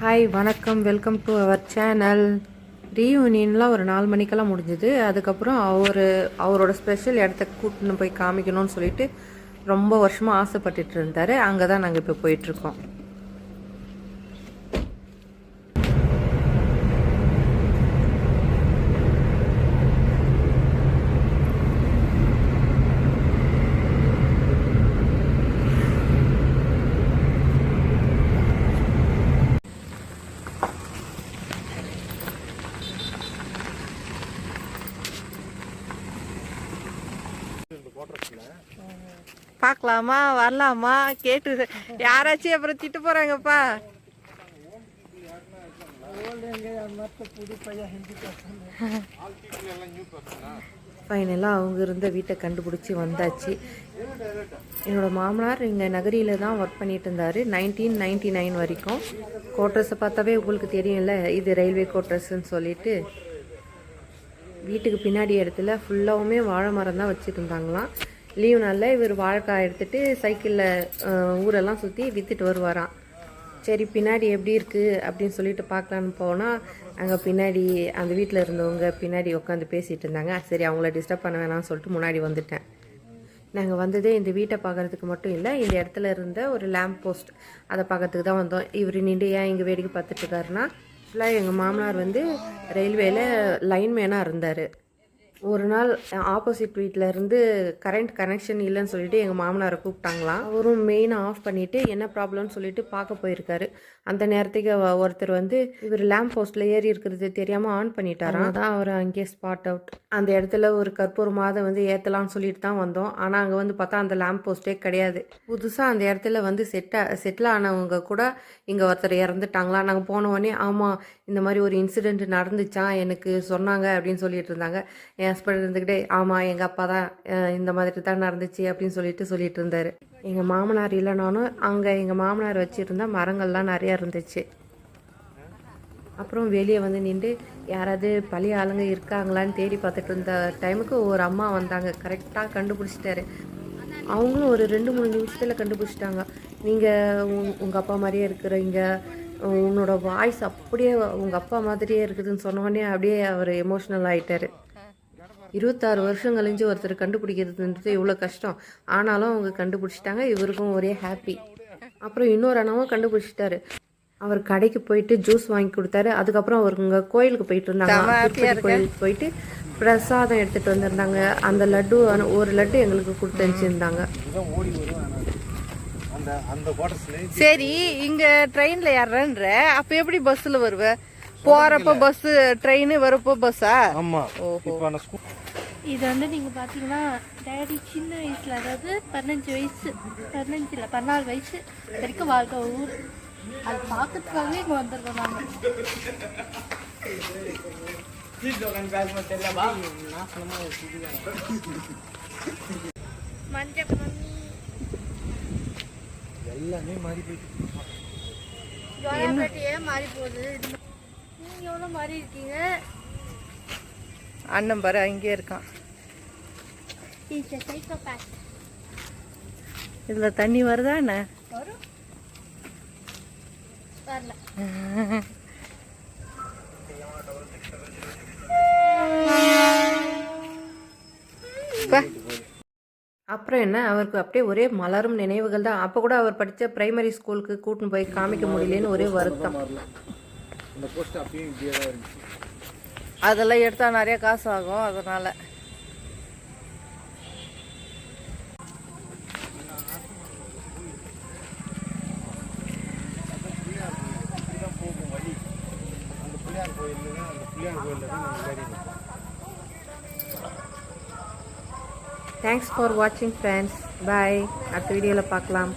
Hi வணக்கம். Welcome to our channel ரீயூனியன்லாம் ஒரு நாலு மணிக்கெல்லாம் முடிஞ்சுது. அதுக்கப்புறம் அவர் அவரோட ஸ்பெஷல் இடத்த கூட்டின்னு போய் காமிக்கணும்னு சொல்லிட்டு ரொம்ப வருஷமாக ஆசைப்பட்டுட்டு இருந்தார். அங்கே தான் நாங்கள் இப்போ போயிட்டுருக்கோம் பார்க்கலாமா வரலாமா? கேட்டு யாராச்சும் அப்புறம் திட்டு போகிறாங்கப்பா ஃபைனலாக அவங்க இருந்த வீட்டை கண்டுபிடிச்சி வந்தாச்சு. என்னோட மாமனார் இங்கே நகரியில் தான் ஒர்க் பண்ணிட்டு இருந்தார். நைன்டீன் நைன்டி நைன் வரைக்கும் கோட்ரஸை பார்த்தாவே உங்களுக்கு தெரியும்ல இது ரயில்வே கோட்ரஸ்ன்னு சொல்லிட்டு. வீட்டுக்கு பின்னாடி இடத்துல ஃபுல்லாகவுமே வாழை மரம் தான் வச்சுருந்தாங்களாம். லீவ் நாளில் இவர் வாழைக்காய் எடுத்துகிட்டு சைக்கிளில் ஊரெல்லாம் சுற்றி விற்றுட்டு வருவாராம். சரி பின்னாடி எப்படி இருக்குது அப்படின்னு சொல்லிட்டு பார்க்கலான்னு போனால் அங்கே பின்னாடி அந்த வீட்டில் இருந்தவங்க பின்னாடி உட்காந்து பேசிகிட்டு இருந்தாங்க. சரி அவங்கள டிஸ்டர்ப் பண்ண வேணாம்னு சொல்லிட்டு முன்னாடி வந்துட்டேன். நாங்கள் வந்ததே இந்த வீட்டை பார்க்கறதுக்கு மட்டும் இல்லை இந்த இடத்துல இருந்த ஒரு லேம்ப் போஸ்ட் அதை பார்க்கறதுக்கு தான் வந்தோம். இவர் நின்று ஏன் இங்கே வேடிக்கை பார்த்துட்டு இருக்காருன்னா எங்கள் மாமனார் வந்து ரயில்வேயில் லைன்மேனாக இருந்தார். ஒரு நாள் ஆப்போசிட் வீட்டில் இருந்து கரண்ட் கனெக்ஷன் இல்லைன்னு சொல்லிட்டு எங்கள் மாமனாரை கூப்பிட்டாங்களாம். அவரும் மெயினை ஆஃப் பண்ணிவிட்டு என்ன ப்ராப்ளம்னு சொல்லிட்டு பார்க்க போயிருக்காரு. அந்த நேரத்துக்கு ஒருத்தர் வந்து இவர் லேம்ப் போஸ்ட்டில் ஏறி இருக்கிறது தெரியாமல் ஆன் பண்ணிட்டாராம். தான் அவர் அங்கேயே ஸ்பாட் அவுட் அந்த இடத்துல ஒரு கற்பூர மாதம் வந்து ஏற்றலாம்னு சொல்லிட்டு தான் வந்தோம். ஆனால் அங்கே வந்து பார்த்தா அந்த லேம்ப் போஸ்ட்டே கிடையாது. புதுசாக அந்த இடத்துல வந்து செட்டா செட்டில் ஆனவங்க கூட இங்கே ஒருத்தர் இறந்துட்டாங்களா நாங்கள் போன உடனே ஆமாம் இந்த மாதிரி ஒரு இன்சிடெண்ட் நடந்துச்சான் எனக்கு சொன்னாங்க அப்படின்னு சொல்லிட்டு இருந்தாங்க. என் ஹஸ்பண்ட் இருந்துக்கிட்டே ஆமாம் எங்கள் அப்பா தான் இந்த மாதிரி தான் நடந்துச்சு அப்படின்னு சொல்லிட்டு சொல்லிட்டு இருந்தார். எங்கள் மாமனார் இல்லைனாலும் அங்கே எங்கள் மாமனார் வச்சுருந்த மரங்கள்லாம் நிறையா இருந்துச்சு. அப்புறம் வெளியே வந்து நின்று யாராவது பழைய ஆளுங்க இருக்காங்களான்னு தேடி பார்த்துட்டு இருந்த டைமுக்கு ஒரு அம்மா வந்தாங்க. கரெக்டாக கண்டுபிடிச்சிட்டாரு. அவங்களும் ஒரு ரெண்டு மூணு நிமிஷத்தில் கண்டுபிடிச்சிட்டாங்க. நீங்கள் உங்கள் அப்பா மாதிரியே இருக்கிறீங்க. உன்னோட வாய்ஸ் அப்படியே உங்கள் அப்பா மாதிரியே இருக்குதுன்னு சொன்னோடனே அப்படியே அவர் எமோஷ்னல் ஆகிட்டாரு இருபத்தாறு வருஷம் கழிஞ்சு ஒருத்தர் கண்டுபிடிக்கிறதுன்றது இவ்வளோ கஷ்டம். ஆனாலும் அவங்க கண்டுபிடிச்சிட்டாங்க இவருக்கும் ஒரே ஹாப்பி அப்புறம் இன்னொரு அண்ணாவும் கண்டுபிடிச்சிட்டாரு. அவர் கடைக்கு போயிட்டு ஜூஸ் வாங்கி கொடுத்தாரு. அதுக்கப்புறம் அவருங்க கோயிலுக்கு போயிட்டு இருந்தாங்க. கோயிலுக்கு போயிட்டு பிரசாதம் எடுத்துட்டு வந்திருந்தாங்க. அந்த லட்டு ஒரு லட்டு எங்களுக்கு கொடுத்து அனுப்பிச்சிருந்தாங்க அந்த அந்த குவார்டர்ஸ்ல சரி இங்க ட்ரெயின்ல ஏறன்ற அப்ப எப்படி பஸ்ல வருவ? போறப்ப பஸ் ட்ரெயின் வரப்போ பஸ்ஸா ஆமா. இப்போ ஸ்கூல் இது வந்து நீங்க பாத்தீங்கன்னா டேடி சின்ன வயசுல அதாவது பதினஞ்சு வயசு பதினஞ்சு இல்ல பதினாலு வயசு வரைக்கும் வாழ்க்கை ஊர். அது பார்க்கறதுக்காகவே இங்க வந்திருக்கோம் நாங்க. மஞ்சள் எல்லாமே மாறி போயிட்டு மாறி போகுது. இது ம- நீங்க எவ்வளவு மாறி இருக்கீங்க? அண்ணன் பாரு அங்கே இருக்கான். இதுல தண்ணி வருதா என்ன? வரும். வரல. பா. அப்புறம் என்ன? அவருக்கு அப்படியே ஒரே மலரும் நினைவுகள் தான். அப்போ கூட அவர் படித்த பிரைமரி ஸ்கூலுக்கு கூட்டின்னு போய் காமிக்க முடியலன்னு ஒரே வருத்தம். அந்த போஸ்ட் அப்பயும் இப்படியே தான் இருந்துச்சு. அதெல்லாம் எடுத்தா நிறைய காசு ஆகும் அதனால. தேங்க்ஸ் ஃபார் வாட்சிங் ஃப்ரெண்ட்ஸ் பாய் அடுத்த வீடியோவில் பார்க்கலாம்.